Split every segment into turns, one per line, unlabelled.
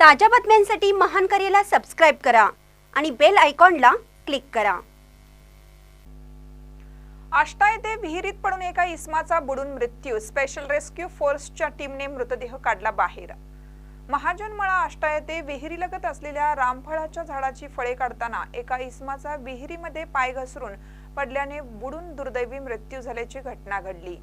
ताज्या बातम्यांसाठी महान करेला सबस्क्राईब करा आणि बेल आयकॉनला क्लिक करा.
आष्टा येथे विहिरीत पडून एका इस्माचा बुडून मृत्यू. स्पेशल रेस्क्यू फोर्सच्या टीमने मृतदेह काढला बाहेर. महाजनमळा आष्टा येथे विहिरीलगत असलेल्या रामफळाच्या झाडाची फळे काढताना एका इस्माचा विहिरीमध्ये पाय घसरून पडल्याने बुडून दुर्दैवी मृत्यू झाल्याची घटना घडली.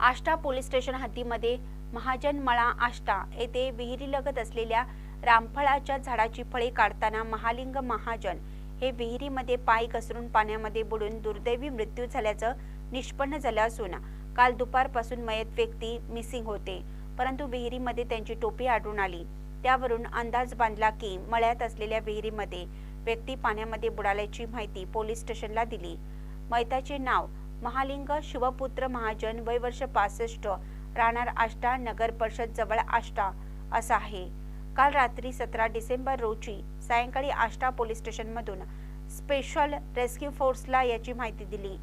आष्टा पोलीस स्टेशन हद्दीमध्ये महाजनमळा आष्टा येथे विहिरीलगत असलेल्या रामफळाच्या झाडाची फळे काढताना महालिंग महाजन हे विहिरीमध्ये पाय घसरून पाण्यामध्ये बुडून दुर्दैवी मृत्यू झाल्याचं निष्पन्न झालं असून काल दुपारपासून मयत व्यक्ती मिसिंग होते परंतु विहिरीमध्ये त्यांची टोपी आढळून आली. त्यावरून अंदाज बांधला की मळ्यात असलेल्या विहिरीमध्ये व्यक्ती पाण्यामध्ये बुडाल्याची माहिती पोलीस स्टेशनला दिली. मैताचे नाव महालिंग शिवपुत्र महाजन वय वर्ष पासष्ट राहणार आष्टा नगर परिषद जवळ आष्टा असा आहे. काल रात्री सतरा डिसेंबर रोजी सायंकाळी आष्टा पोलीस स्टेशनमधून स्पेशल रेस्क्यू फोर्सला याची माहिती दिली.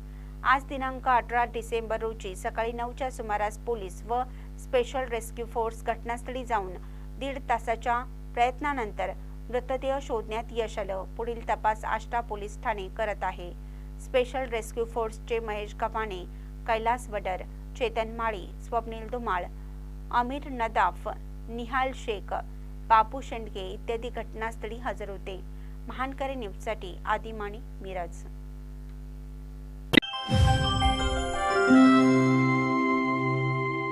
आज दिनांक अठरा डिसेंबर रोजी सकाळी नऊच्या सुमारास पोलीस व स्पेशल रेस्क्यू फोर्स घटनास्थळी जाऊन दीड तासाच्या प्रयत्नानंतर मृतदेह शोधण्यात यश आलं. पुढील तपास आष्टा पोलीस ठाणे करत आहे. स्पेशल रेस्क्यू फोर्सचे महेश गव्हाणे कैलास वडर चेतन माळी स्वप्नील धुमाळ अमीर नदाफ निहाल शेख बापू शेंडगे इत्यादी घटनास्थळी हजर होते. महानकरी न्यूजसाठी आदिमाणी मिरज.